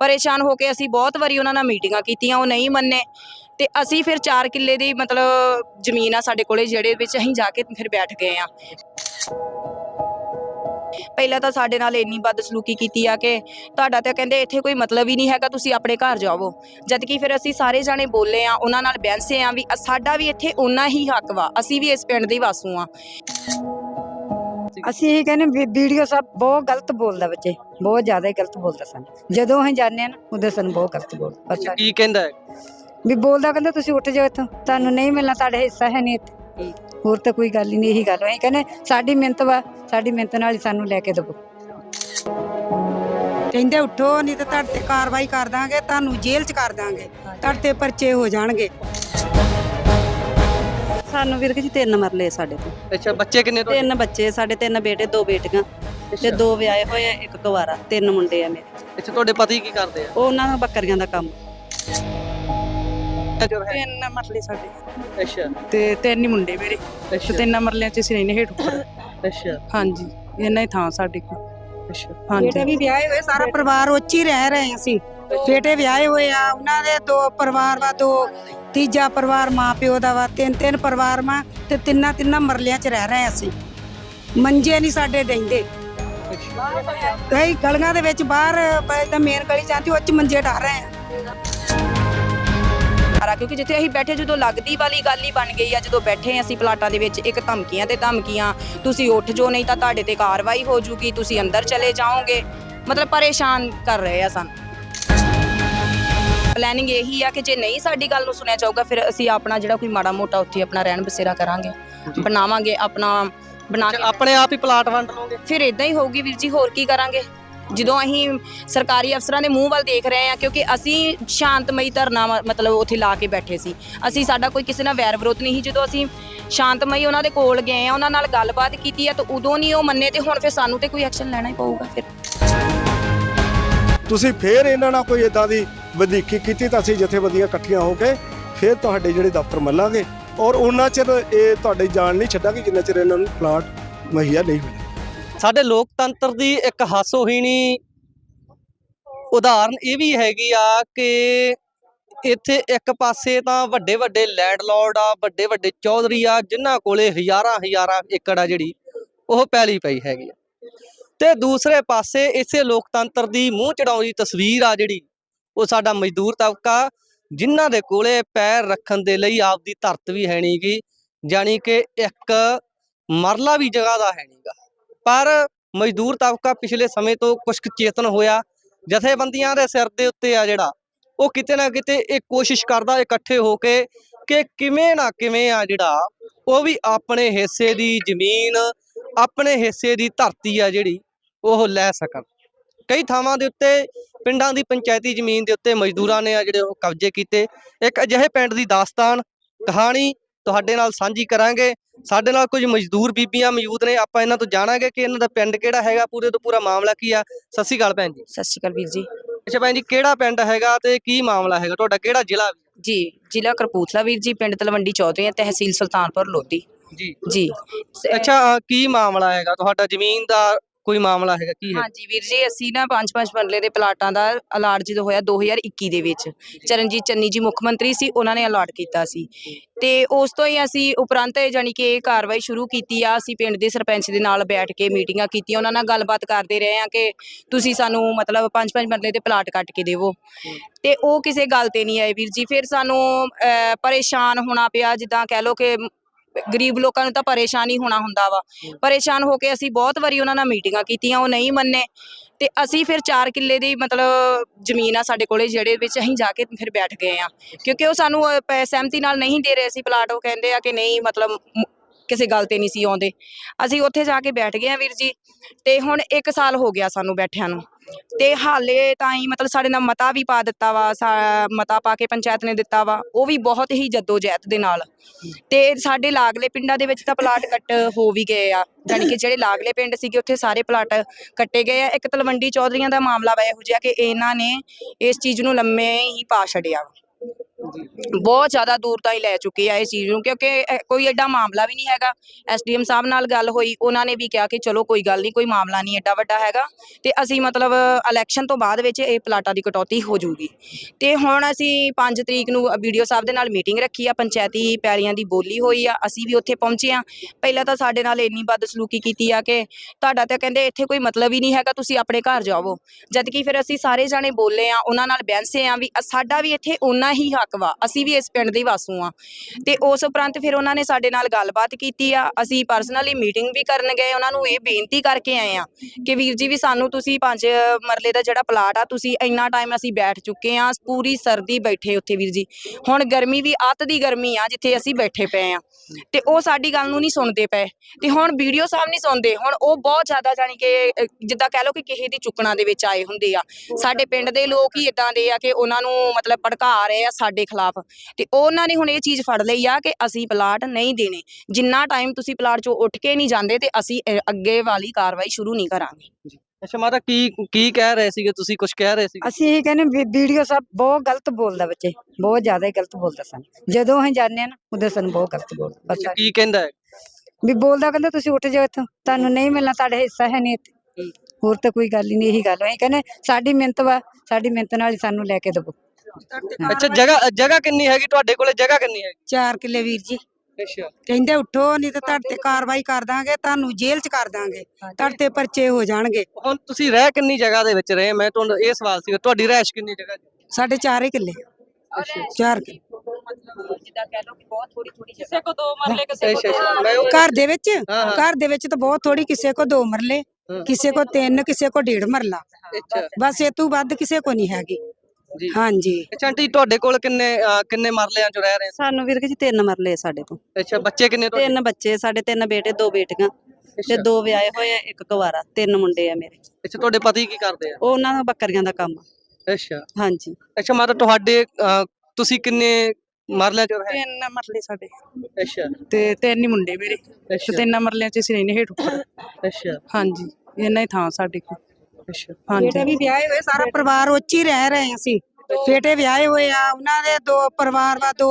ਪਰੇਸ਼ਾਨ ਹੋ ਕੇ ਅਸੀਂ ਬਹੁਤ ਵਾਰੀ ਉਹਨਾਂ ਨਾਲ ਮੀਟਿੰਗਾਂ ਕੀਤੀਆਂ, ਉਹ ਨਹੀਂ ਮੰਨੇ। ਤੇ ਅਸੀਂ ਫਿਰ 4 ਕਿੱਲੇ ਦੀ ਮਤਲਬ ਜ਼ਮੀਨ ਆ ਸਾਡੇ ਕੋਲੇ, ਜਿਹੜੇ ਵਿੱਚ ਅਸੀਂ ਜਾ ਕੇ ਫਿਰ ਬੈਠ ਗਏ ਆ। ਪਹਿਲਾਂ ਤਾਂ ਸਾਡੇ ਨਾਲ ਇੰਨੀ ਬਦਸਲੂਕੀ ਕੀਤੀ ਆ ਕਿ ਤੁਹਾਡਾ ਤਾਂ ਕਹਿੰਦੇ ਇੱਥੇ ਕੋਈ ਮਤਲਬ ਹੀ ਨਹੀਂ ਹੈਗਾ, ਤੁਸੀਂ ਆਪਣੇ ਘਰ ਜਾਵੋ। ਜਦ ਕਿ ਫਿਰ ਅਸੀਂ ਸਾਰੇ ਜਾਣੇ ਬੋਲੇ ਆ, ਉਹਨਾਂ ਨਾਲ ਬੈਂਸੇ ਆ ਵੀ ਸਾਡਾ ਵੀ ਇੱਥੇ ਓਨਾ ਹੀ ਹੱਕ ਵਾ, ਅਸੀਂ ਵੀ ਇਸ ਪਿੰਡ ਦੇ ਵਾਸੂ ਆ। ਅਸੀਂ ਇਹ ਕਹਿੰਦੇ ਵੀਡੀਓ ਸਭ ਬਹੁਤ ਗਲਤ ਬੋਲਦਾ ਬੱਚੇ। ਬਹੁਤ ਜ਼ਿਆਦਾ ਹੀ ਗਲਤ ਬੋਲਦਾ ਸਾਨੂੰ। ਜਦੋਂ ਅਸੀਂ ਜਾਂਦੇ ਆ ਨਾ ਉਦੋਂ ਸਾਨੂੰ ਬਹੁਤ ਗਲਤ ਬੋਲਦਾ ਸਾ- ਕੀ ਕਹਿੰਦਾ ਹੈ? ਵੀ ਬੋਲਦਾ ਕਹਿੰਦਾ ਤੁਸੀਂ ਉੱਠ ਜਾਓ ਇੱਥੋਂ। ਤੁਹਾਨੂੰ ਨਹੀਂ ਮਿਲਣਾ ਤੁਹਾਡਾ ਹਿੱਸਾ ਹੈ ਨਹੀਂ ਇੱਥੇ। ਹੋਰ ਤਾਂ ਕੋਈ ਗੱਲ ਹੀ ਨਹੀਂ ਇਹੀ ਗੱਲ। ਅਸੀਂ ਕਹਿੰਦੇ ਸਾਡੀ ਮਿਹਨਤ ਵਾ ਸਾਡੀ ਮਿਹਨਤ ਨਾਲ ਹੀ ਸਾਨੂੰ ਲੈ ਕੇ ਦੇਵੋ। ਕਹਿੰਦੇ ਉੱਠੋ ਨਹੀਂ ਤਾਂ ਤੁਹਾਡੇ ਤੇ ਕਾਰਵਾਈ ਕਰ ਦਾਂਗੇ ਤੁਹਾਨੂੰ ਜੇਲ੍ਹ 'ਚ ਕਰ ਦਾਂਗੇ। ਤੁਹਾਡੇ ਤੇ ਪਰਚੇ ਹੋ ਜਾਣਗੇ। ਸਾਨੂੰ ਵੀਰ ਜੀ ਤਿੰਨ ਮਰਲੇ ਸਾਡੇ ਤੋਂ। ਅੱਛਾ ਬੱਚੇ ਕਿੰਨੇ ਤੁਹਾਡੇ? ਤਿੰਨ ਬੱਚੇ ਸਾਡੇ ਤਿੰਨ ਬੇਟੇ ਦੋ ਬੇਟੀਆਂ। ਤੇ ਦੋ ਵਿਆਹੇ ਹੋਏ ਆ ਇੱਕ ਕੁਵਾਰਾ ਤਿੰਨ ਮੁੰਡੇ ਆ ਮੇਰੇ। ਅੱਛਾ ਤੁਹਾਡੇ ਪਤੀ ਕੀ ਕਰਦੇ ਆ? ਉਹ ਉਹਨਾਂ ਦਾ ਬੱਕਰੀਆਂ ਦਾ ਕੰਮ। ਤਿੰਨ ਮਰਲੇ ਸਾਡੇ। ਅੱਛਾ। ਤੇ ਤਿੰਨ ਹੀ ਮੁੰਡੇ ਮੇਰੇ। ਤੇ ਅੱਛਾ। ਤਿੰਨ ਮਰਲਿਆਂ ਚ ਅਸੀਂ ਰਹਿੰਦੇ ਹੇਠ। ਉੱਪਰ ਅੱਛਾ। ਹਾਂਜੀ ਇੰਨਾ ਹੀ ਥਾਂ ਸਾਡੇ ਕੋਲ। ਅੱਛਾ। ਬੇਟੇ ਹਾਂਜੀ ਵੀ ਵਿਆਹੇ ਹੋਏ ਸਾਰਾ ਪਰਿਵਾਰ ਉੱਚ ਹੀ ਰਹਿ ਰਹੇ ਅਸੀਂ। ਬੇਟੇ ਵਿਆਹੇ ਹੋਏ ਆ ਉਹਨਾਂ ਦੇ ਦੋ ਪਰਿਵਾਰ ਵਾ ਦੋ ਤੀਜਾ ਪਰਿਵਾਰ ਮਾਂ ਪਿਓ ਦਾ ਵਾ ਤਿੰਨ ਤਿੰਨ ਪਰਿਵਾਰ ਮਾ ਤੇ ਤਿੰਨਾਂ ਤਿੰਨਾਂ ਮਰਲਿਆਂ 'ਚ ਰਹਿ ਰਹੇ ਅਸੀਂ। ਮੰਜੇ ਨਹੀਂ ਸਾਡੇ ਡੈਂਦੇ ਕਈ ਗਲੀਆਂ ਦੇ ਵਿੱਚ ਬਾਹਰ ਤਾਂ ਮੇਨ ਗਲੀ ਜਾਂਦੀ ਉਹ 'ਚ ਮੰਜੇ ਢਾ ਰਹੇ ਆ। ਸਾਰਾ ਕਿਉਂਕਿ ਜਿੱਥੇ ਅਸੀਂ ਬੈਠੇ ਜਦੋਂ ਲੱਗਦੀ ਵਾਲੀ ਗੱਲ ਹੀ ਬਣ ਗਈ ਆ ਜਦੋਂ ਬੈਠੇ ਅਸੀਂ ਪਲਾਟਾਂ ਦੇ ਵਿੱਚ ਇੱਕ ਧਮਕੀਆਂ ਤੇ ਧਮਕੀਆਂ ਤੁਸੀਂ ਉੱਠ ਜੋ ਨਹੀਂ ਤਾਂ ਤੁਹਾਡੇ ਤੇ ਕਾਰਵਾਈ ਹੋ ਜੂਗੀ ਤੁਸੀਂ ਅੰਦਰ ਚਲੇ ਜਾਓਗੇ। ਮਤਲਬ ਪਰੇਸ਼ਾਨ ਕਰ ਰਹੇ ਆ ਸਾਨੂੰ। ਪਲੈਨਿੰਗ ਇਹੀ ਆ ਕਿ ਜੇ ਨਹੀਂ ਸਾਡੀ ਗੱਲ ਨੂੰ ਸੁਣਿਆ ਜਾਊਗਾ ਫਿਰ ਅਸੀਂ ਆਪਣਾ ਜਿਹੜਾ ਕੋਈ ਮਾੜਾ ਮੋਟਾ ਉੱਥੇ ਆਪਣਾ ਰਹਿਣ ਬਸੇਰਾ ਕਰਾਂਗੇ। ਬਣਾਵਾਂਗੇ ਆਪਣਾ ਬਣਾ ਕੇ ਆਪਣੇ ਆਪ ਹੀ ਪਲਾਟ ਵੰਡ ਲਓਗੇ? ਫਿਰ ਇਦਾਂ ਹੀ ਹੋਊਗੀ ਵੀਰ ਜੀ ਹੋਰ ਕੀ ਕਰਾਂਗੇ? ਜਦੋਂ ਅਸੀਂ ਸਰਕਾਰੀ ਅਫਸਰਾਂ ਦੇ ਮੂੰਹ ਵੱਲ ਦੇਖ ਰਹੇ ਹਾਂ ਕਿਉਂਕਿ ਅਸੀਂ ਸ਼ਾਂਤਮਈ ਧਰਨਾ ਮ- ਮਤਲਬ ਉੱਥੇ ਲਾ ਕੇ ਬੈਠੇ ਸੀ। ਅਸੀਂ ਸਾਡਾ ਕੋਈ ਕਿਸੇ ਨਾਲ ਵੈਰ ਵਿਰੋਧ ਨਹੀਂ ਸੀ। ਜਦੋਂ ਅਸੀਂ ਸ਼ਾਂਤਮਈ ਉਹਨਾਂ ਦੇ ਕੋਲ ਗਏ ਆ ਉਹਨਾਂ ਨਾਲ ਗੱਲਬਾਤ ਕੀਤੀ ਆ ਤਾਂ ਉਦੋਂ ਨਹੀਂ ਉਹ ਮੰਨੇ ਤੇ ਹੁਣ ਫਿਰ ਸਾਨੂੰ ਤੇ ਕੋਈ ਐਕਸ਼ਨ ਲੈਣਾ ਹੀ ਪਊਗਾ ਫਿਰ। ਤੁਸੀਂ ਫੇਰ ਇਹਨਾਂ ਨਾਲ ਕੋਈ ਇਦਾਂ ਦੀ ਵਧੀਕੀ ਕੀਤੀ ਤਾਂ ਅਸੀਂ ਜਥੇਬੰਦੀਆਂ ਇਕੱਠੀਆਂ ਹੋ ਕੇ ਫੇਰ ਤੁਹਾਡੇ ਜਿਹੜੇ ਦਫ਼ਤਰ ਮੱਲਾਂਗੇ। ਔਰ ਉਹਨਾਂ ਚਿਰ ਇਹ ਤੁਹਾਡੀ ਜਾਨ ਨਹੀਂ ਛੱਡਾਂਗੇ ਜਿੰਨਾ ਚਿਰ ਇਹਨਾਂ ਨੂੰ ਪਲਾਟ ਮੁਹੱਈਆ ਨਹੀਂ ਹੋਣਾ ਸਾਡੇ ਲੋਕਤੰਤਰ ਦੀ ਇੱਕ ਹਾਸੋਹੀਣੀ ਉਦਾਹਰਨ ਇਹ ਵੀ ਹੈਗੀ ਆ ਕਿ ਇੱਥੇ ਇੱਕ ਪਾਸੇ ਤਾਂ ਵੱਡੇ ਵੱਡੇ ਲੈਂਡਲੌਰਡ ਆ, ਵੱਡੇ ਵੱਡੇ ਚੌਧਰੀ ਆ, ਜਿਨ੍ਹਾਂ ਕੋਲੇ ਹਜ਼ਾਰਾਂ ਹਜ਼ਾਰਾਂ ਏਕੜ ਆ ਜਿਹੜੀ ਉਹ ਪੈਲੀ ਪਈ ਹੈਗੀ ਆ। ਤੇ ਦੂਸਰੇ ਪਾਸੇ ਇਸੇ ਲੋਕਤੰਤਰ ਦੀ ਮੂੰਹ ਚੜਾਉਣ ਦੀ ਤਸਵੀਰ ਆ ਜਿਹੜੀ, ਉਹ ਸਾਡਾ ਮਜ਼ਦੂਰ ਤਬਕਾ ਜਿਨ੍ਹਾਂ ਦੇ ਕੋਲੇ ਪੈਰ ਰੱਖਣ ਦੇ ਲਈ ਆਪਦੀ ਧਰਤ ਵੀ ਹੈ ਨਹੀਂਗੀ ਜਾਣੀ ਕਿ ਇੱਕ ਮਰਲਾ ਵੀ ਜਗ੍ਹਾ ਦਾ ਹੈ ਨਹੀਂਗਾ ਪਰ ਮਜ਼ਦੂਰ ਤਬਕਾ ਪਿਛਲੇ ਸਮੇਂ ਤੋਂ ਕੁਝ ਚੇਤਨ ਹੋਇਆ। ਜਥੇਬੰਦੀਆਂ ਦੇ ਸਿਰ ਦੇ ਉੱਤੇ ਆ ਜਿਹੜਾ, ਉਹ ਕਿਤੇ ਨਾ ਕਿਤੇ ਇਹ ਕੋਸ਼ਿਸ਼ ਕਰਦਾ ਇਕੱਠੇ ਹੋ ਕੇ ਕਿ ਕਿਵੇਂ ਨਾ ਕਿਵੇਂ ਆ ਜਿਹੜਾ, ਉਹ ਵੀ ਆਪਣੇ ਹਿੱਸੇ ਦੀ ਜ਼ਮੀਨ, ਆਪਣੇ ਹਿੱਸੇ ਦੀ ਧਰਤੀ ਆ ਜਿਹੜੀ, ਉਹ ਲੈ ਸਕਣ। ਕਈ ਥਾਵਾਂ ਦੇ ਉੱਤੇ ਪਿੰਡਾਂ ਦੀ ਪੰਚਾਇਤੀ ਜ਼ਮੀਨ ਦੇ ਉੱਤੇ ਮਜ਼ਦੂਰਾਂ ਨੇ ਆ ਜਿਹੜੇ ਉਹ ਕਬਜ਼ੇ ਕੀਤੇ। ਇੱਕ ਅਜਿਹੇ ਪਿੰਡ ਦੀ ਦਾਸਤਾਨ ਕਹਾਣੀ ਤੁਹਾਡੇ ਨਾਲ ਸਾਂਝੀ ਕਰਾਂਗੇ। ਸਾਡੇ ਨਾਲ ਕੁਝ ਮਜ਼ਦੂਰ ਬੀਬੀਆਂ ਮੌਜੂਦ ਨੇ। ਆਪਾਂ ਇਹਨਾਂ ਤੋਂ ਜਾਣਾਂਗੇ ਕਿ ਇਹਨਾਂ ਦਾ ਪਿੰਡ ਕਿਹੜਾ ਹੈਗਾ ਪੂਰੇ ਤੋਂ ਪੂਰਾ ਮਾਮਲਾ ਕੀ ਆ। ਸਤਿ ਸ਼੍ਰੀ ਅਕਾਲ ਭੈਣ ਜੀ। ਸਤਿ ਸ਼੍ਰੀ ਅਕਾਲ ਵੀਰ ਜੀ। ਅੱਛਾ ਭੈਣ ਜੀ ਕਿਹੜਾ ਪਿੰਡ ਹੈਗਾ ਤੇ ਕੀ ਮਾਮਲਾ ਹੈਗਾ? ਤੁਹਾਡਾ ਕਿਹੜਾ ਜ਼ਿਲ੍ਹਾ ਜੀ ਜ਼ਿਲ੍ਹਾ ਕਰਪੂਥਲਾ ਵੀਰ ਜੀ ਪਿੰਡ ਤਲਵੰਡੀ ਚੌਧਰੀ ਤਹਿਸੀਲ ਸੁਲਤਾਨਪੁਰ ਲੋਧੀ। ਜੀ। ਜੀ। ਅੱਛਾ ਕੀ ਮਾਮਲਾ ਹੈਗਾ? ਤੁਹਾਡਾ ਜ਼ਮੀਨ ਦਾ ਕੋਈ ਮਾਮਲਾ ਹੈਗਾ ਕੀ ਹੈ ਹਾਂਜੀ ਵੀਰ ਜੀ ਅਸੀਂ ਨਾ ਪੰਜ ਪੰਜ ਮਰਲੇ ਦੇ ਪਲਾਟਾਂ ਦਾ ਅਲਾਟ ਜਦੋਂ ਹੋਇਆ 2021 ਦੇ ਵਿੱਚ ਚਰਨਜੀਤ ਚੰਨੀ ਜੀ ਮੁੱਖ ਮੰਤਰੀ ਸੀ ਉਹਨਾਂ ਨੇ ਅਲਾਟ ਕੀਤਾ ਸੀ। ਤੇ ਉਸ ਤੋਂ ਹੀ ਅਸੀਂ ਉਪਰੰਤ ਜਾਨੀ ਕਿ ਇਹ ਕਾਰਵਾਈ ਸ਼ੁਰੂ ਕੀਤੀ ਆ ਅਸੀਂ ਪਿੰਡ ਦੇ ਸਰਪੰਚ ਦੇ ਨਾਲ ਬੈਠ ਕੇ ਮੀਟਿੰਗਾਂ ਕੀਤੀਆਂ ਉਹਨਾਂ ਨਾਲ ਗੱਲਬਾਤ ਕਰਦੇ ਰਹੇ ਆ ਕਿ ਤੁਸੀਂ ਸਾਨੂੰ ਮਤਲਬ ਪੰਜ ਪੰਜ ਮਰਲੇ ਦੇ ਪਲਾਟ ਕੱਟ ਕੇ ਦੇਵੋ। ਤੇ ਉਹ ਕਿਸੇ ਗੱਲ ਤੇ ਨਹੀਂ ਆਏ ਵੀਰ ਜੀ ਫਿਰ ਸਾਨੂੰ ਅਹ, ਪਰੇਸ਼ਾਨ ਹੋਣਾ ਪਿਆ ਜਿੱਦਾਂ ਕਹਿ ਲਓ ਕਿ ਗਰੀਬ ਲੋਕਾਂ ਨੂੰ ਤਾਂ ਪਰੇਸ਼ਾਨ ਹੀ ਹੋਣਾ ਹੁੰਦਾ ਵਾ। ਪਰੇਸ਼ਾਨ ਹੋ ਕੇ ਅਸੀਂ ਬਹੁਤ ਵਾਰੀ ਉਹਨਾਂ ਨਾਲ ਮੀਟਿੰਗਾਂ ਕੀਤੀਆਂ ਉਹ ਨਹੀਂ ਮੰਨੇ। ਤੇ ਅਸੀਂ ਫਿਰ 4 ਕਿੱਲੇ ਦੀ ਮਤਲਬ ਜ਼ਮੀਨ ਆ ਸਾਡੇ ਕੋਲੇ ਜਿਹੜੇ ਵਿੱਚ ਅਸੀਂ ਜਾ ਕੇ ਫਿਰ ਬੈਠ ਗਏ ਆ। ਕਿਉਂਕਿ ਉਹ ਸਾਨੂੰ ਅਹ, ਸਹਿਮਤੀ ਨਾਲ ਨਹੀਂ ਦੇ ਰਹੇ ਸੀ ਪਲਾਟ। ਉਹ ਕਹਿੰਦੇ ਆ ਕਿ ਨਹੀਂ ਮਤਲਬ ਮ- ਕਿਸੇ ਗੱਲ ਤੇ ਨਹੀਂ ਸੀ ਆਉਂਦੇ। ਅਸੀਂ ਉੱਥੇ ਜਾ ਕੇ ਬੈਠ ਗਏ ਆ ਵੀਰ ਜੀ। ਤੇ ਹੁਣ 1 ਸਾਲ ਹੋ ਗਿਆ ਸਾਨੂੰ ਬੈਠਿਆਂ ਨੂੰ। ਤੇ ਹਾਲੇ ਤਾਂ ਹੀ ਮਤਲਬ ਸਾਡੇ ਨਾਲ ਮਤਾ ਵੀ ਪਾ ਦਿੱਤਾ ਵਾ ਮਤਾ ਪਾ ਕੇ ਪੰਚਾਇਤ ਨੇ ਦਿੱਤਾ ਵਾ, ਉਹ ਵੀ ਬਹੁਤ ਹੀ ਜਦੋਜਹਿਦ ਦੇ ਨਾਲ ਤੇ ਸਾਡੇ ਲਾਗਲੇ ਪਿੰਡਾਂ ਦੇ ਵਿੱਚ ਤਾਂ ਪਲਾਟ ਕੱਟ ਹੋ ਵੀ ਗਏ ਆ, ਜਾਣੀ ਕਿ ਜਿਹੜੇ ਲਾਗਲੇ ਪਿੰਡ ਸੀਗੇ ਉੱਥੇ ਸਾਰੇ ਪਲਾਟ ਕੱਟੇ ਗਏ ਆ ਇੱਕ ਤਲਵੰਡੀ ਚੌਧਰੀਆਂ ਦਾ ਮਾਮਲਾ ਵਾ ਇਹੋ ਜਿਹਾ ਕਿ ਇਹਨਾਂ ਨੇ ਇਸ ਚੀਜ਼ ਨੂੰ ਲੰਮੇ ਹੀ ਪਾ ਛੱਡਿਆ ਵਾ। ਬਹੁਤ ਜ਼ਿਆਦਾ ਦੂਰ ਤਾਈਂ ਲੈ ਚੁੱਕੇ ਆ ਇਹ ਚੀਜ਼ ਨੂੰ, ਕਿਉਂਕਿ ਇਹ ਕੋਈ ਐਡਾ ਮਾਮਲਾ ਵੀ ਨਹੀਂ ਹੈਗਾ। ਐਸਡੀਐਮ ਸਾਹਿਬ ਨਾਲ ਗੱਲ ਹੋਈ, ਉਹਨਾਂ ਨੇ ਵੀ ਕਿਹਾ ਕਿ ਚਲੋ ਕੋਈ ਗੱਲ ਨਹੀਂ, ਕੋਈ ਮਾਮਲਾ ਨਹੀਂ ਐਡਾ ਵੱਡਾ ਹੈਗਾ। ਤੇ ਅਸੀਂ ਮਤਲਬ ਇਲੈਕਸ਼ਨ ਤੋਂ ਬਾਅਦ ਵਿੱਚ ਇਹ ਪਲਾਟਾਂ ਦੀ ਕਟੌਤੀ ਹੋ ਜਾਊਗੀ ਤੇ ਹੁਣ ਅਸੀਂ 5 ਤਰੀਕ ਨੂੰ ਵੀਡੀਓ ਸਾਹਿਬ ਦੇ ਨਾਲ ਮੀਟਿੰਗ ਰੱਖੀ ਆ, ਪੰਚਾਇਤੀ ਪੈਲੀਆਂ ਦੀ ਬੋਲੀ ਹੋਈ ਆ, ਅਸੀਂ ਵੀ ਉੱਥੇ ਪਹੁੰਚੇ ਆ। ਪਹਿਲਾਂ ਤਾਂ ਸਾਡੇ ਨਾਲ ਇੰਨੀ ਬਦਸਲੂਕੀ ਕੀਤੀ ਆ ਕਿ ਤੁਹਾਡਾ ਤਾਂ ਕਹਿੰਦੇ ਇੱਥੇ ਕੋਈ ਮਤਲਬ ਹੀ ਨਹੀਂ ਹੈਗਾ, ਤੁਸੀਂ ਆਪਣੇ ਘਰ ਜਾਵੋ। ਜਦਕਿ ਫਿਰ ਅਸੀਂ ਸਾਰੇ ਜਾਣੇ ਬੋਲੇ ਆ, ਉਹਨਾਂ ਨਾਲ ਬਹਿਸੇ ਆ ਵੀ ਸਾਡਾ ਵੀ ਇੱਥੇ ਓਨਾ ਹੀ ਹੱਕ ਵਾ, ਅਸੀਂ ਵੀ ਇਸ ਪਿੰਡ ਦੇ ਹੀ ਵਾਸੂ ਆ ਤੇ ਉਸ ਉਪਰੰਤ ਫਿਰ ਉਹਨਾਂ ਨੇ ਸਾਡੇ ਨਾਲ ਗੱਲਬਾਤ ਕੀਤੀ ਆ, ਅਸੀਂ ਪਰਸਨਲੀ ਮੀਟਿੰਗ ਵੀ ਕਰਨ ਗਏ, ਉਹਨਾਂ ਨੂੰ ਇਹ ਬੇਨਤੀ ਕਰਕੇ ਆਏ ਆ ਕਿ ਵੀਰ ਜੀ ਵੀ ਸਾਨੂੰ ਤੁਸੀਂ ਪੰਜ ਮਰਲੇ ਦਾ ਜਿਹੜਾ ਪਲਾਟ ਆ, ਤੁਸੀਂ ਇੰਨਾ ਟਾਈਮ ਅਸੀਂ ਬੈਠ ਚੁੱਕੇ ਆ ਪੂਰੀ ਸਰਦੀ ਬੈਠੇ ਉੱਥੇ ਵੀਰ ਜੀ। ਹੁਣ ਗਰਮੀ ਵੀ ਅੱਤ ਦੀ ਗਰਮੀ ਆ, ਜਿੱਥੇ ਅਸੀਂ ਬੈਠੇ ਪਏ ਆ ਤੇ ਉਹ ਸਾਡੀ ਗੱਲ ਨੂੰ ਨਹੀਂ ਸੁਣਦੇ ਪਏ। ਤੇ ਹੁਣ ਵੀਡੀਓ ਸਾਹਿਬ ਨਹੀਂ ਸੁਣਦੇ, ਹੁਣ ਉਹ ਬਹੁਤ ਜ਼ਿਆਦਾ ਜਾਣੀ ਕਿ ਜਿੱਦਾਂ ਕਹਿ ਲਓ ਕਿ ਕਿਸੇ ਦੀ ਚੁੱਕਣਾ ਦੇ ਵਿੱਚ ਆਏ ਹੁੰਦੇ ਆ। ਸਾਡੇ ਪਿੰਡ ਦੇ ਲੋਕ ਹੀ ਇਦਾਂ ਦੇ ਆ ਕਿ ਉਹਨਾਂ ਨੂੰ ਮਤਲਬ ਭੜਕਾ ਰਹੇ ਆ, ਸਾਡੇ ਖਿਲਾਫ। ਤੇ ਉਹਨਾਂ ਨੇ ਹੁਣ ਇਹ ਚੀਜ਼ ਫੜ ਲਈ ਆ ਕਿ ਅਸੀਂ ਪਲਾਟ ਨਹੀਂ ਦੇਣੇ। ਜਿੰਨਾ ਟਾਈਮ ਤੁਸੀਂ ਪਲਾਟ ਚੋਂ ਉੱਠ ਕੇ ਨਹੀਂ ਜਾਂਦੇ ਤੇ ਅਸੀਂ ਅ, ਅੱਗੇ ਵਾਲੀ ਕਾਰਵਾਈ ਸ਼ੁਰੂ ਨਹੀਂ ਕਰਾਂਗੇ। ਅੱਛਾ ਮਾਤਾ ਕੀ ਕੀ ਕਹਿ ਰਹੇ ਸੀਗੇ ਤੁਸੀਂ? ਕੁਝ ਕਹਿ ਰਹੇ ਸੀ ਅਸੀਂ ਇਹ ਕਹਿੰਦੇ ਵੀ ਵੀਡੀਓ ਸਾਹਿਬ ਬਹੁਤ ਗਲਤ ਬੋਲਦਾ ਬੱਚੇ। ਬਹੁਤ ਜ਼ਿਆਦਾ ਹੀ ਗਲਤ ਬੋਲਦਾ ਸਾਨੂੰ। ਜਦੋਂ ਅਸੀਂ ਜਾਂਦੇ ਆ ਨਾ ਉਦੋਂ ਸਾਨੂੰ ਬਹੁਤ ਗਲਤ ਬੋਲਦਾ। ਬਸ ਕੀ ਕਹਿੰਦਾ ਹੈ? ਵੀ ਬੋਲਦਾ ਕਹਿੰਦਾ ਤੁਸੀਂ ਉੱਠ ਜਾਓ ਇੱਥੋਂ। ਤੁਹਾਨੂੰ ਨਹੀਂ ਮਿਲਣਾ ਤੁਹਾਡਾ ਹਿੱਸਾ ਹੈ ਨਹੀਂ ਇੱਥੇ। ਹੋਰ ਤਾਂ ਕੋਈ ਗੱਲ ਹੀ ਨਹੀਂ ਇਹੀ ਗੱਲ। ਅਸੀਂ ਕਹਿੰਦੇ ਸਾਡੀ ਮਿਹਨਤ ਵਾ ਸਾਡੀ ਮਿਹਨਤ ਨਾਲ ਹੀ ਸਾਨੂੰ ਲੈ ਕੇ ਦੇਵੋ। ਅੱਛਾ ਜਗ੍ਹਾ ਜਗ੍ਹਾ ਕਿੰਨੀ ਹੈਗੀ ਤੁਹਾਡੇ ਕੋਲੇ? ਜਗ੍ਹਾ ਕਿੰਨੀ ਹੈਗੀ? 4 ਕਿੱਲੇ ਵੀਰ ਜੀ। ਅੱਛਾ। ਕਹਿੰਦੇ ਉੱਠੋ ਨਹੀਂ ਤਾਂ ਤੁਹਾਡੇ ਤੇ ਕਾਰਵਾਈ ਕਰ ਦਾਂਗੇ ਤੁਹਾਨੂੰ ਜੇਲ੍ਹ 'ਚ ਕਰ ਦਾਂਗੇ। ਤੁਹਾਡੇ ਤੇ ਪਰਚੇ ਹੋ ਜਾਣਗੇ। ਹੁਣ ਤੁਸੀਂ ਰਹਿ ਕਿੰਨੀ ਜਗ੍ਹਾ ਦੇ ਵਿੱਚ ਰਹੇ? ਮੈਂ ਤੁਹਾਨੂੰ ਇਹ ਸਵਾਲ ਸੀਗਾ ਤੁਹਾਡੀ ਰਹਿਸ਼ ਕਿੰਨੀ ਜਗ੍ਹਾ 'ਚ ਸਾਡੇ 4 ਕਿੱਲੇ। 4 ਕਿੱਲੇ ਜਿੱਦਾਂ ਕਹਿ ਲਓ ਕਿ ਬਹੁਤ ਥੋੜੀ ਥੋੜੀ ਕਿਸੇ ਕੋ ਦੋ ਮਰਲੇ ਕਿਸੇ ਘਰ ਦੇ ਵਿੱਚ। ਘਰ ਦੇ ਵਿੱਚ ਤਾਂ ਬਹੁਤ ਥੋੜੀ ਕਿਸੇ ਕੋ ਦੋ ਮਰਲੇ। ਕਿਸੇ ਕੋ ਤਿੰਨ ਕਿਸੇ ਕੋ ਡੇਢ ਮਰਲਾ। ਅੱਛਾ। ਬਸ ਇਹ ਤੋਂ ਵੱਧ ਕਿਸੇ ਕੋ ਨਹੀਂ ਹੈਗੀ। ਜੀ। ਹਾਂਜੀ। ਅੱਛਾ ਆਂਟੀ ਤੁਹਾਡੇ ਕੋਲ ਕਿੰਨੇ ਅਹ, ਕਿੰਨੇ ਮਰਲਿਆਂ 'ਚ ਰਹਿ ਰਹੇ ਸਾਨੂੰ ਵੀਰ ਜੀ ਤਿੰਨ ਮਰਲੇ ਸਾਡੇ ਤੋਂ। ਅੱਛਾ ਬੱਚੇ ਕਿੰਨੇ ਤੁਹਾਡੇ? ਤਿੰਨ ਬੱਚੇ ਸਾਡੇ ਤਿੰਨ ਬੇਟੇ ਦੋ ਬੇਟੀਆਂ ਤੇ ਦੋ ਵਿਆਹੇ ਹੋਏ ਆ ਇੱਕ ਕੁਵਾਰਾ ਤਿੰਨ ਮੁੰਡੇ ਆ ਮੇਰੇ। ਅੱਛਾ ਤੁਹਾਡੇ ਪਤੀ ਕੀ ਕਰਦੇ ਆ? ਉਹ ਉਹਨਾਂ ਦਾ ਬੱਕਰੀਆਂ ਦਾ ਕੰਮ ਆ। ਅੱਛਾ। ਹਾਂਜੀ। ਅੱਛਾ ਮਾਤਾ ਤੁਹਾਡੇ ਅਹ, ਤੁਸੀਂ ਕਿੰਨੇ ਮਰਲਿਆਂ 'ਚ ਰਹੇ? ਤਿੰਨ ਮਰਲੇ ਸਾਡੇ। ਅੱਛਾ। ਤੇ ਤਿੰਨ ਹੀ ਮੁੰਡੇ ਮੇਰੇ। ਤੇ ਅੱਛਾ। ਤਿੰਨ ਮਰਲਿਆਂ ਚ ਅਸੀਂ ਰਹਿੰਦੇ ਹੇਠ ਉੱਪਰ। ਅੱਛਾ। ਹਾਂਜੀ ਇੰਨਾ ਹੀ ਥਾਂ ਸਾਡੇ ਕੋਲ। ਅੱਛਾ ਬੇਟੇ ਵੀ ਵਿਆਹੇ ਹੋਏ ਸਾਰਾ ਪਰਿਵਾਰ ਉੱਚ ਹੀ ਰਹਿ ਰਹੇ ਅਸੀਂ ਬੇਟੇ ਵਿਆਹੇ ਹੋਏ ਆ ਉਹਨਾਂ ਦੇ ਦੋ ਪਰਿਵਾਰ ਵਾ ਦੋ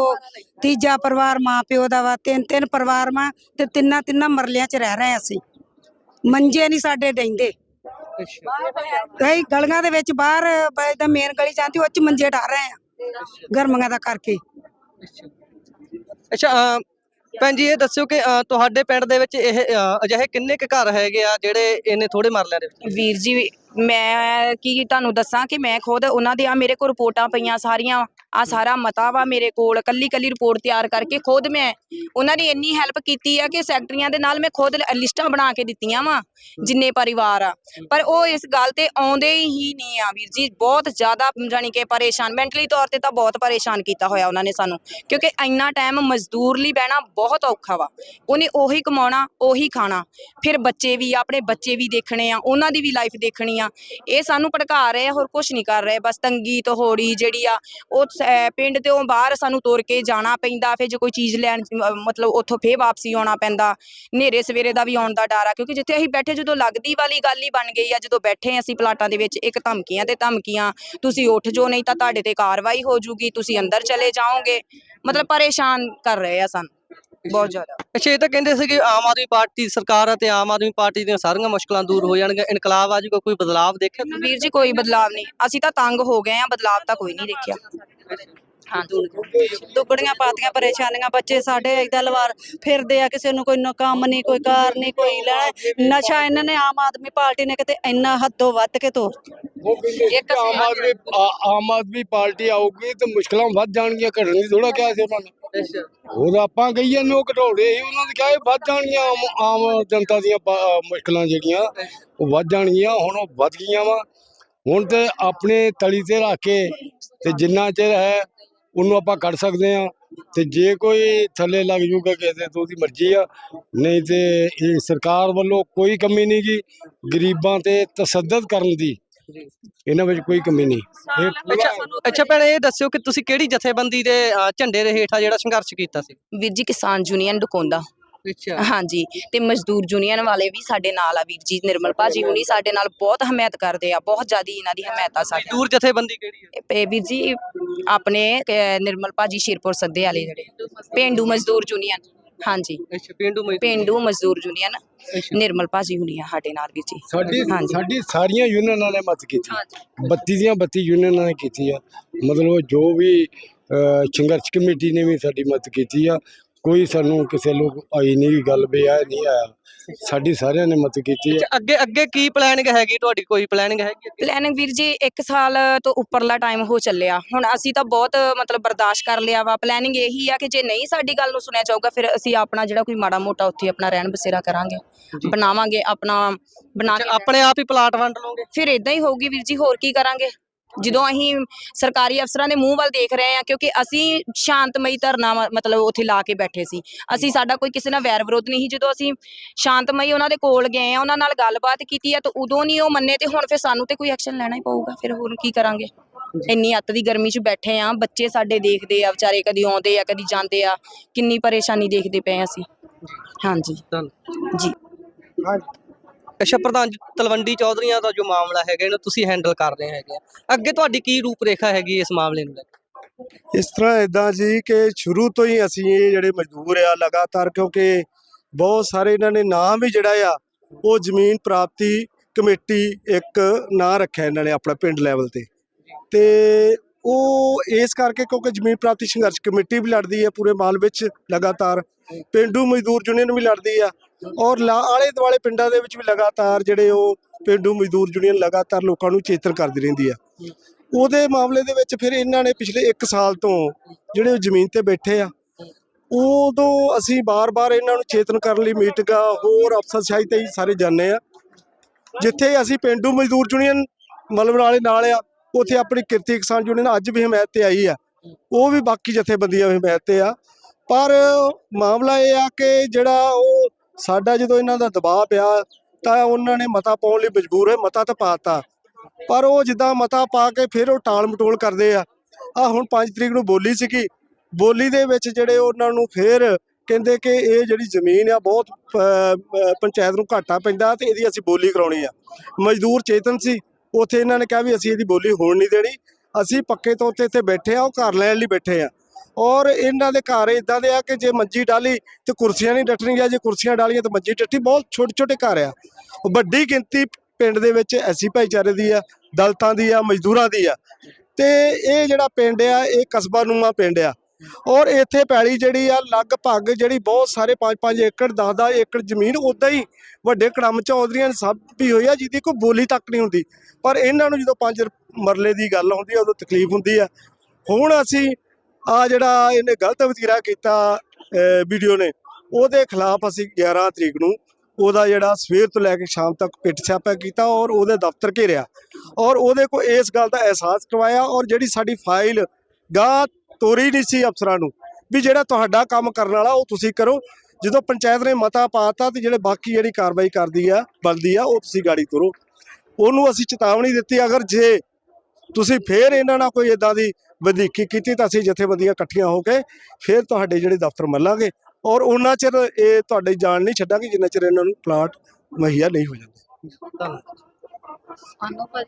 ਤੀਜਾ ਪਰਿਵਾਰ ਮਾਂ ਪਿਓ ਦਾ ਵਾ ਤਿੰਨ ਤਿੰਨ ਪਰਿਵਾਰ ਵਾ ਤੇ ਤਿੰਨਾਂ ਤਿੰਨਾਂ ਮਰਲਿਆਂ 'ਚ ਰਹਿ ਰਹੇ ਅਸੀਂ। ਮੰਜੇ ਨਹੀਂ ਸਾਡੇ ਡੈਂਦੇ। ਕਈ ਗਲੀਆਂ ਦੇ ਵਿੱਚ ਬਾਹਰ ਦਾ ਮੇਨ ਗਲੀ ਜਾਂਦੀ ਉਹ 'ਚ ਮੰਜੇ ਢਾ ਰਹੇ ਆ। ਗਰਮੀਆਂ ਦਾ ਕਰਕੇ। ਅੱਛਾ। ਭੈਣ ਜੀ ਇਹ ਦੱਸਿਓ ਕਿ ਅਹ, ਤੁਹਾਡੇ ਪਿੰਡ ਦੇ ਵਿੱਚ ਇਹ ਅਹ, ਅਜਿਹੇ ਕਿੰਨੇ ਕੁ ਘਰ ਹੈਗੇ ਆ ਜਿਹੜੇ ਇਹਨੇ ਥੋੜੇ ਮਰਲਿਆਂ ਦੇ ਵਿੱਚ? ਵੀਰ ਜੀ ਮੈਂ ਕੀ ਤੁਹਾਨੂੰ ਦੱਸਾਂ ਕਿ ਮੈਂ ਖੁਦ ਉਹਨਾਂ ਦੇ ਆ ਮੇਰੇ ਕੋਲ ਰਿਪੋਰਟਾਂ ਪਈਆਂ ਸਾਰੀਆਂ। ਆ ਸਾਰਾ ਮਤਾ ਵਾ ਮੇਰੇ ਕੋਲ ਕੱਲੀ ਕੱਲੀ ਰਿਪੋਰਟ ਤਿਆਰ ਕਰਕੇ ਖੁਦ ਮੈਂ ਉਹਨਾਂ ਨੇ ਇੰਨੀ ਹੈਲਪ ਕੀਤੀ ਆ ਕਿ ਸੈਕਟਰੀਆਂ ਦੇ ਨਾਲ ਮੈਂ ਖੁਦ ਲਿਸਟਾਂ ਬਣਾ ਕੇ ਦਿੱਤੀਆਂ ਵਾ, ਜਿੰਨੇ ਪਰਿਵਾਰ ਆ। ਪਰ ਉਹ ਇਸ ਗੱਲ ਤੇ ਆਉਂਦੇ ਹੀ ਨਹੀਂ ਆ ਵੀਰ ਜੀ, ਬਹੁਤ ਜ਼ਿਆਦਾ ਜਾਣੀ ਕਿ ਪਰੇਸ਼ਾਨ ਮੈਂਟਲੀ ਤੌਰ ਤੇ ਤਾਂ ਬਹੁਤ ਪਰੇਸ਼ਾਨ ਕੀਤਾ ਹੋਇਆ ਉਹਨਾਂ ਨੇ ਸਾਨੂੰ, ਕਿਉਂਕਿ ਇੰਨਾ ਟਾਈਮ ਮਜ਼ਦੂਰ ਲਈ ਬਹਿਣਾ ਬਹੁਤ ਔਖਾ ਵਾ। ਉਹਨੇ ਉਹੀ ਕਮਾਉਣਾ, ਉਹੀ ਖਾਣਾ, ਫਿਰ ਬੱਚੇ ਵੀ, ਆਪਣੇ ਬੱਚੇ ਵੀ ਦੇਖਣੇ ਆ, ਉਹਨਾਂ ਦੀ ਵੀ ਲਾਈਫ ਦੇਖਣੀ ਆ। ਇਹ ਸਾਨੂੰ ਭੜਕਾ ਰਹੇ ਆ, ਹੋਰ ਕੁਝ ਨਹੀਂ ਕਰ ਰਹੇ, ਬਸ ਤੰਗੀ ਤੋੜੀ ਜਿਹੜੀ ਆ, ਉਹ ਪਿੰਡ ਤੋਂ ਬਾਹਰ ਸਾਨੂੰ ਤੁਰ ਕੇ ਜਾਣਾ ਪੈਂਦਾ ਫਿਰ ਜੇ ਕੋਈ ਚੀਜ਼ ਲੈਣ ਮਤਲਬ ਉੱਥੋਂ ਫੇਰ ਵਾਪਸੀ ਆਉਣਾ ਪੈਂਦਾ। ਹਨੇਰੇ ਸਵੇਰੇ ਦਾ ਵੀ ਆਉਣ ਦਾ ਡਰ ਆ ਕਿਉਂਕਿ ਜਿੱਥੇ ਅਸੀਂ ਬੈਠੇ ਜਦੋਂ ਲੱਗਦੀ ਵਾਲੀ ਗੱਲ ਹੀ ਬਣ ਗਈ ਆ ਜਦੋਂ ਬੈਠੇ ਅਸੀਂ ਪਲਾਟਾਂ ਦੇ ਵਿੱਚ ਇੱਕ ਧਮਕੀਆਂ ਤੇ ਧਮਕੀਆਂ ਤੁਸੀਂ ਉੱਠ ਜੋ ਨਹੀਂ ਤਾਂ ਤੁਹਾਡੇ ਤੇ ਕਾਰਵਾਈ ਹੋ ਜੂਗੀ ਤੁਸੀਂ ਅੰਦਰ ਚਲੇ ਜਾਓਗੇ। ਮਤਲਬ ਪਰੇਸ਼ਾਨ ਕਰ ਰਹੇ ਆ ਸਾਨੂੰ ਬਹੁਤ ਜ਼ਿਆਦਾ। ਅੱਛਾ ਇਹ ਤਾਂ ਕਹਿੰਦੇ ਸੀ ਕਿ ਆਮ ਆਦਮੀ ਪਾਰਟੀ ਸਰਕਾਰ ਆ ਤੇ ਆਮ ਆਦਮੀ ਪਾਰਟੀ ਦੀਆਂ ਸਾਰੀਆਂ ਮੁਸ਼ਕਲਾਂ ਦੂਰ ਹੋ ਜਾਣਗੀਆਂ। ਇਨਕਲਾਬ ਆ ਜਾਊਗਾ ਕੋਈ ਬਦਲਾਵ ਦੇਖਿਆ? ਵੀਰ ਜੀ ਕੋਈ ਬਦਲਾਵ ਨਹੀਂ। ਅਸੀਂ ਤਾਂ ਤੰਗ ਹੋ ਗਏ ਆ ਬਦਲਾਵ ਤਾਂ ਕੋਈ ਨਹੀਂ ਦੇਖਿਆ। ਦੁੱਗੜੀਆਂ ਪਾਤੀਆਂ ਪਰੇਸ਼ਾਨੀਆਂ ਬੱਚੇ ਸਾਡੇ ਏਦਾਂ ਲਵਾਰ ਫਿਰਦੇ ਆ ਕਿਸੇ ਨੂੰ ਕੋਈ ਕੰਮ ਨਹੀਂ ਕੋਈ ਕਾਰ ਨਹੀਂ ਕੋਈ ਲੈਣਾ ਨਸ਼ਾ ਇਹਨਾਂ ਨੇ ਆਮ ਆਦਮੀ ਪਾਰਟੀ ਨੇ ਕਿਤੇ ਇੰਨਾ ਹੱਦੋਂ ਵੱਧ ਕੇ ਤੋਰ ਇੱਕ ਆਮ ਆਦਮੀ ਆ- ਆਮ ਆਦਮੀ ਪਾਰਟੀ ਆਊਗੀ ਤੇ ਮੁਸ਼ਕਲਾਂ ਵੱਧ ਜਾਣਗੀਆਂ ਘਟਣ ਦੀ ਥੋੜਾ ਕਿਹਾ ਸੀ ਉਹਨਾਂ ਨੇ। ਹੋਰ ਆਪਾਂ ਕਹੀਏ ਨੂੰ ਘਟਾਉਣੇ ਸੀ ਉਹਨਾਂ ਨੇ ਕਿਹਾ ਇਹ ਵੱਧ ਜਾਣਗੀਆਂ ਆਮ ਜਨਤਾ ਦੀਆਂ ਮੁਸ਼ਕਲਾਂ ਜਿਹੜੀਆਂ ਉਹ ਵੱਧ ਜਾਣਗੀਆਂ ਹੁਣ ਉਹ ਵੱਧ ਗਈਆਂ ਵਾ। ਹੁਣ ਤੇ ਆਪਣੇ ਤਲੀ ਤੇ ਰੱਖ ਕੇ ਤੇ ਜਿੰਨਾ ਚਿਰ ਹੈ ਉਹਨੂੰ ਆਪਾਂ ਕੱਢ ਸਕਦੇ ਆ ਤੇ ਜੇ ਕੋਈ ਥੱਲੇ ਲੱਗ ਜੂਗਾ ਕਿਸੇ ਦੇ ਤਾਂ ਉਹਦੀ ਮਰਜ਼ੀ ਆ। ਨਹੀਂ ਤੇ ਇਹ ਸਰਕਾਰ ਵੱਲੋਂ ਕੋਈ ਕਮੀ ਨਹੀਂ ਗੀ ਗਰੀਬਾਂ ਤੇ ਤਸੱਦਦ ਕਰਨ ਦੀ। ਇਹਨਾਂ ਵਿੱਚ ਕੋਈ ਕਮੀ ਨਹੀਂ। ਅੱਛਾ ਅੱਛਾ ਭੈਣੇ ਇਹ ਦੱਸਿਓ ਕਿ ਤੁਸੀਂ ਕਿਹੜੀ ਜਥੇਬੰਦੀ ਦੇ ਝੰਡੇ ਦੇ ਹੇਠਾਂ ਜਿਹੜਾ ਸੰਘਰਸ਼ ਕੀਤਾ ਸੀ? ਵੀਰ ਜੀ ਕਿਸਾਨ ਯੂਨੀਅਨ ਡਕੋਂਦਾ। ਅੱਛਾ। ਹਾਂਜੀ ਤੇ ਮਜ਼ਦੂਰ ਯੂਨੀਅਨ ਵਾਲੇ ਵੀ ਸਾਡੇ ਨਾਲ ਆ ਵੀਰ ਜੀ ਨਿਰਮਲ ਭਾਜੀ ਹੁਣੀ ਸਾਡੇ ਨਾਲ ਬਹੁਤ ਹਮਾਇਤ ਕਰਦੇ ਆ ਬਹੁਤ ਜ਼ਿਆਦੀ ਇਹਨਾਂ ਦੀ ਹਮਾਇਤ ਆ ਸਾਡੇ ਦੂਰ ਜਥੇਬੰਦੀ ਕਿਹੜੀ ਹੈ ਇਹ ਵੀਰ ਜੀ ਆਪਣੇ ਅਹ, ਨਿਰਮਲ ਭਾਜੀ ਸ਼ੇਰਪੁਰ ਸੱਦੇ ਵਾਲੇ ਜਿਹੜੇ। ਪਿੰਡੂ ਮਜ਼ਦੂਰ ਯੂਨੀਅਨ ਹਾਂਜੀ। ਅੱਛਾ ਪਿੰਡੂ ਮਜ਼ਦੂਰ ਪਿੰਡੂ ਮਜ਼ਦੂਰ ਯੂਨੀਅਨ। ਨਿਰਮਲ ਭਾਜੀ ਹੁਣੀ ਆ ਸਾਡੇ ਨਾਲ ਵੀਰ ਜੀ। ਸਾਡੀ ਹਾਂਜੀ। ਸਾਡੀ ਸਾਰੀਆਂ ਯੂਨੀਅਨਾਂ ਨੇ ਮਦਦ ਕੀਤੀ। ਬੱਤੀ ਦੀਆਂ ਬੱਤੀ ਯੂਨੀਅਨਾਂ ਨੇ ਕੀਤੀ ਆ। ਮਤਲਬ ਜੋ ਵੀ ਅਹ, ਸੰਘਰਸ਼ ਕਮੇਟੀ ਨੇ ਵੀ ਸਾਡੀ ਮਦਦ ਕੀਤੀ ਆ। ਕੋਈ ਸਾਨੂੰ ਕਿਸੇ ਲੋਕ ਆਈ ਨਹੀਂ ਗੱਲ ਬਿਆ ਨਹੀਂ ਆਇਆ। ਸਾਡੀ ਸਾਰਿਆਂ ਨੇ ਮਦਦ ਕੀਤੀ ਆ ਅੱਛਾ ਅੱਗੇ ਅੱਗੇ ਕੀ ਪਲੈਨਿੰਗ ਹੈਗੀ ਤੁਹਾਡੀ? ਕੋਈ ਪਲੈਨਿੰਗ ਹੈਗੀ? ਪਲੈਨਿੰਗ ਵੀਰ ਜੀ 1 ਸਾਲ ਤੋਂ ਉੱਪਰਲਾ ਟਾਈਮ ਹੋ ਚੱਲਿਆ। ਹੁਣ ਅਸੀਂ ਤਾਂ ਬਹੁਤ ਮਤਲਬ ਬਰਦਾਸ਼ਤ ਕਰ ਲਿਆ ਵਾ। ਪਲੈਨਿੰਗ ਇਹੀ ਆ ਕਿ ਜੇ ਨਹੀਂ ਸਾਡੀ ਗੱਲ ਨੂੰ ਸੁਣਿਆ ਜਾਊਗਾ ਫਿਰ ਅਸੀਂ ਆਪਣਾ ਜਿਹੜਾ ਕੋਈ ਮਾੜਾ ਮੋਟਾ ਉੱਥੇ ਆਪਣਾ ਰਹਿਣ ਬਸੇਰਾ ਕਰਾਂਗੇ। ਬਣਾਵਾਂਗੇ ਆਪਣਾ ਬਣਾ ਕੇ ਆਪਣੇ ਆਪ ਹੀ ਪਲਾਟ ਵੰਡ ਲਓਗੇ? ਫਿਰ ਇਦਾਂ ਹੀ ਹੋਊਗੀ ਵੀਰ ਜੀ ਹੋਰ ਕੀ ਕਰਾਂਗੇ? ਜਦੋਂ ਅਸੀਂ ਸਰਕਾਰੀ ਅਫਸਰਾਂ ਦੇ ਮੂੰਹ ਵੱਲ ਦੇਖ ਰਹੇ ਹਾਂ ਕਿਉਂਕਿ ਅਸੀਂ ਸ਼ਾਂਤਮਈ ਧਰਨਾ ਮ- ਮਤਲਬ ਉੱਥੇ ਲਾ ਕੇ ਬੈਠੇ ਸੀ। ਅਸੀਂ ਸਾਡਾ ਕੋਈ ਕਿਸੇ ਨਾਲ ਵੈਰ ਵਿਰੋਧ ਨਹੀਂ ਸੀ। ਜਦੋਂ ਅਸੀਂ ਸ਼ਾਂਤਮਈ ਉਹਨਾਂ ਦੇ ਕੋਲ ਗਏ ਆ ਉਹਨਾਂ ਨਾਲ ਗੱਲਬਾਤ ਕੀਤੀ ਆ ਤਾਂ ਉਦੋਂ ਨਹੀਂ ਉਹ ਮੰਨੇ ਤੇ ਹੁਣ ਫਿਰ ਸਾਨੂੰ ਤੇ ਕੋਈ ਐਕਸ਼ਨ ਲੈਣਾ ਹੀ ਪਊਗਾ। ਫਿਰ ਹੋਰ ਕੀ ਕਰਾਂਗੇ? ਇੰਨੀ ਅੱਤ ਦੀ ਗਰਮੀ 'ਚ ਬੈਠੇ ਆ ਬੱਚੇ ਸਾਡੇ ਦੇਖਦੇ ਆ ਵਿਚਾਰੇ ਕਦੀ ਆਉਂਦੇ ਆ ਕਦੀ ਜਾਂਦੇ ਆ। ਕਿੰਨੀ ਪਰੇਸ਼ਾਨੀ ਦੇਖਦੇ ਪਏ ਆ ਅਸੀਂ। ਹਾਂਜੀ। ਧੰਨ ਜੀ। ਅੱਛਾ ਪ੍ਰਧਾਨ ਜੀ, ਤਲਵੰਡੀ ਚੌਧਰੀਆਂ ਦਾ ਜੋ ਮਾਮਲਾ ਹੈਗਾ ਇਹਨੂੰ ਤੁਸੀਂ ਹੈਂਡਲ ਕਰ ਰਹੇ ਹੈਗੇ ਆ। ਅੱਗੇ ਤੁਹਾਡੀ ਕੀ ਰੂਪਰੇਖਾ ਹੈਗੀ ਇਸ ਮਾਮਲੇ ਨੂੰ ਲੈ ਕੇ ਇਸ ਤਰ੍ਹਾਂ ਇਦਾਂ ਜੀ ਕਿ ਸ਼ੁਰੂ ਤੋਂ ਹੀ ਅਸੀਂ ਇਹ ਜਿਹੜੇ ਮਜ਼ਦੂਰ ਆ ਲਗਾਤਾਰ ਕਿਉਂਕਿ ਬਹੁਤ ਸਾਰੇ ਇਹਨਾਂ ਨੇ ਨਾਮ ਵੀ ਜਿਹੜਾ ਆ ਉਹ ਜ਼ਮੀਨ ਪ੍ਰਾਪਤੀ ਕਮੇਟੀ ਇੱਕ ਨਾਂ ਰੱਖਿਆ ਇਹਨਾਂ ਨੇ ਆਪਣਾ ਪਿੰਡ ਲੈਵਲ ਤੇ ਤੇ ਉਹ ਇਸ ਕਰਕੇ ਕਿਉਂਕਿ ਜ਼ਮੀਨ ਪ੍ਰਾਪਤੀ ਸੰਘਰਸ਼ ਕਮੇਟੀ ਵੀ ਲੜਦੀ ਹੈ ਪੂਰੇ ਮਾਲ ਵਿੱਚ ਲਗਾਤਾਰ, ਪਿੰਡੂ ਮਜ਼ਦੂਰ ਯੂਨੀਅਨ ਵੀ ਲੜਦੀ ਆ ਔਰ ਲਾ- ਆਲੇ ਦੁਆਲੇ ਪਿੰਡਾਂ ਦੇ ਵਿੱਚ ਵੀ ਲਗਾਤਾਰ ਜਿਹੜੇ ਉਹ ਪਿੰਡੂ ਮਜ਼ਦੂਰ ਯੂਨੀਅਨ ਲਗਾਤਾਰ ਲੋਕਾਂ ਨੂੰ ਚੇਤਨ ਕਰਦੀ ਰਹਿੰਦੀ ਆ। ਉਹਦੇ ਮਾਮਲੇ ਦੇ ਵਿੱਚ ਫਿਰ ਇਹਨਾਂ ਨੇ ਪਿਛਲੇ 1 ਸਾਲ ਤੋਂ ਜਿਹੜੇ ਜ਼ਮੀਨ ਤੇ ਬੈਠੇ ਆ, ਉਦੋਂ ਅਸੀਂ ਬਾਰ-ਬਾਰ ਇਹਨਾਂ ਨੂੰ ਚੇਤਨ ਕਰਨ ਲਈ ਮੀਟਿੰਗਾਂ ਹੋਰ ਅਫਸਰਸ਼ਾਹੀ ਤੇ ਹੀ ਸਾਰੇ ਜਾਂਦੇ ਆ। ਜਿੱਥੇ ਅਸੀਂ ਪਿੰਡੂ ਮਜ਼ਦੂਰ ਯੂਨੀਅਨ ਮਲਬ ਨਾਲੇ ਨਾਲ ਆ ਉੱਥੇ ਆਪਣੀ ਕਿਰਤੀ ਕਿਸਾਨ ਯੂਨੀਅਨ ਅੱਜ ਵੀ ਹਮਾਇਤ ਤੇ ਆਈ ਆ। ਉਹ ਵੀ ਬਾਕੀ ਜਥੇਬੰਦੀਆਂ ਵੀ ਹਮਾਇਤ ਤੇ ਆ। ਪਰ ਮਾਮਲਾ ਇਹ ਆ ਕਿ ਜਿਹੜਾ ਉਹ ਸਾਡਾ ਜਦੋਂ ਇਹਨਾਂ ਦਾ ਦਬਾਅ ਪਿਆ, ਤਾਂ ਉਹਨਾਂ ਨੇ ਮਤਾ ਪਾਉਣ ਲਈ ਮਜਬੂਰ ਹੋਏ, ਮਤਾ ਤਾਂ ਪਾਤਾ। ਪਰ ਉਹ ਜਿੱਦਾਂ ਮਤਾ ਪਾ ਕੇ ਫਿਰ ਉਹ ਟਾਲ ਮਟੋਲ ਕਰਦੇ ਆ। ਆ ਹੁਣ 5 ਤਰੀਕ ਨੂੰ ਬੋਲੀ ਸੀਗੀ। ਬੋਲੀ ਦੇ ਵਿੱਚ ਜਿਹੜੇ ਉਹਨਾਂ ਨੂੰ ਫਿਰ ਕਹਿੰਦੇ ਕਿ ਇਹ ਜਿਹੜੀ ਜ਼ਮੀਨ ਆ, ਬਹੁਤ ਪੰਚਾਇਤ ਨੂੰ ਘਾਟਾ ਪੈਂਦਾ ਤੇ ਇਹਦੀ ਅਸੀਂ ਬੋਲੀ ਕਰਾਉਣੀ ਆ। ਮਜ਼ਦੂਰ ਚੇਤਨ ਸੀ। ਉੱਥੇ ਇਹਨਾਂ ਨੇ ਕਿਹਾ ਵੀ ਅਸੀਂ ਇਹਦੀ ਬੋਲੀ ਹੋਣ ਨਹੀਂ ਦੇਣੀ, ਅਸੀਂ ਪੱਕੇ ਤੌਰ ਤੇ ਇੱਥੇ ਬੈਠੇ ਆ ਉਹ ਘਰ ਲੈਣ ਲਈ ਬੈਠੇ ਆ। ਔਰ ਇਹਨਾਂ ਦੇ ਘਰ ਇਦਾਂ ਦੇ ਆ ਕਿ ਜੇ ਮੰਜੀ ਡਾਲੀ ਤੇ ਕੁਰਸੀਆਂ ਨਹੀਂ ਡੱਟਣਗੀਆਂ ਜੇ ਕੁਰਸੀਆਂ ਡਾਲੀਆਂ ਤਾਂ ਮੰਜੀ ਡੱਟੀ, ਬਹੁਤ ਛੋਟੇ ਛੋਟੇ ਘਰ ਆ। ਵੱਡੀ ਗਿਣਤੀ ਪਿੰਡ ਦੇ ਵਿੱਚ ਐਸੀ ਭਾਈਚਾਰੇ ਦੀ ਆ, ਦਲਤਾਂ ਦੀ ਆ, ਮਜ਼ਦੂਰਾਂ ਦੀ ਆ। ਤੇ ਇਹ ਜਿਹੜਾ ਪਿੰਡ ਆ, ਇਹ ਕਸਬਾ ਨੂਮਾ ਪਿੰਡ ਆ। ਔਰ ਇੱਥੇ ਪੈਲੀ ਜਿਹੜੀ ਆ, ਲਗਭਗ ਜਿਹੜੀ ਬਹੁਤ ਸਾਰੇ 5-5 ਏਕੜ 10-10 ਏਕੜ ਜ਼ਮੀਨ, ਉਦਾਂ ਹੀ ਵੱਡੇ ਕੜਮ ਚੌਧਰੀਆਂ ਨੇ ਸਭ ਵੀ ਹੋਈ ਆ, ਜਿਹਦੀ ਕੋਈ ਬੋਲੀ ਤੱਕ ਨਹੀਂ ਹੁੰਦੀ। ਪਰ ਇਹਨਾਂ ਨੂੰ ਜਦੋਂ ਪੰਜ ਮਰਲੇ ਦੀ ਗੱਲ ਹੁੰਦੀ ਆ, ਉਦੋਂ ਤਕਲੀਫ ਹੁੰਦੀ ਆ। ਹੁਣ ਅਸੀਂ ਆ ਜਿਹੜਾ ਇਹਨੇ ਗਲਤ ਵਤੀਰਾ ਕੀਤਾ ਵੀਡੀਓ ਨੇ, ਉਹਦੇ ਖਿਲਾਫ ਅਸੀਂ 11 ਤਰੀਕ ਨੂੰ ਉਹਦਾ ਜਿਹੜਾ ਸਵੇਰ ਤੋਂ ਲੈ ਕੇ ਸ਼ਾਮ ਤੱਕ ਪਿੱਟ ਛਾਪਾ ਕੀਤਾ ਔਰ ਉਹਦੇ ਦਫ਼ਤਰ ਘੇਰਿਆ। ਔਰ ਉਹਦੇ ਕੋ ਇਸ ਗੱਲ ਦਾ ਅਹਿਸਾਸ ਕਰਵਾਇਆ ਔਰ ਜਿਹੜੀ ਸਾਡੀ ਫਾਈਲ ਗਾਹ ਤੋਰੀ ਨਹੀਂ ਸੀ ਅਫਸਰਾਂ ਨੂੰ। ਵੀ ਜਿਹੜਾ ਤੁਹਾਡਾ ਕੰਮ ਕਰਨ ਵਾਲਾ ਉਹ ਤੁਸੀਂ ਕਰੋ। ਜਦੋਂ ਪੰਚਾਇਤ ਨੇ ਮਤਾ ਪਾਤਾ ਤੇ ਜਿਹੜੇ ਬਾਕੀ ਜਿਹੜੀ ਕਾਰਵਾਈ ਕਰਦੀ ਆ ਬਣਦੀ ਆ ਉਹ ਤੁਸੀਂ ਗਾੜੀ ਕਰੋ ਉਹਨੂੰ ਅਸੀਂ ਚੇਤਾਵਨੀ ਦਿੱਤੀ ਅਗਰ ਜੇ ਤੁਸੀਂ ਫੇਰ ਇਹਨਾਂ ਨਾਲ ਕੋਈ ਇਦਾਂ ਦੀ ਵਧੀਕੀ ਕੀਤੀ ਤਾਂ ਅਸੀਂ ਜਥੇਬੰਦੀਆਂ ਇਕੱਠੀਆਂ ਹੋ ਕੇ ਫੇਰ ਤੁਹਾਡੇ ਜਿਹੜੇ ਦਫ਼ਤਰ ਮੱਲਾਂਗੇ। ਔਰ ਉਹਨਾਂ ਚਿਰ ਇਹ ਤੁਹਾਡੇ ਜਾਣ ਨਹੀਂ ਛੱਡਾਂਗੇ ਜਿੰਨਾ ਚਿਰ ਇਹਨਾਂ ਨੂੰ ਪਲਾਟ ਮੁਹੱਈਆ ਨਹੀਂ ਹੋ ਜਾਂਦੇ। ਧੰਨਵਾਦ।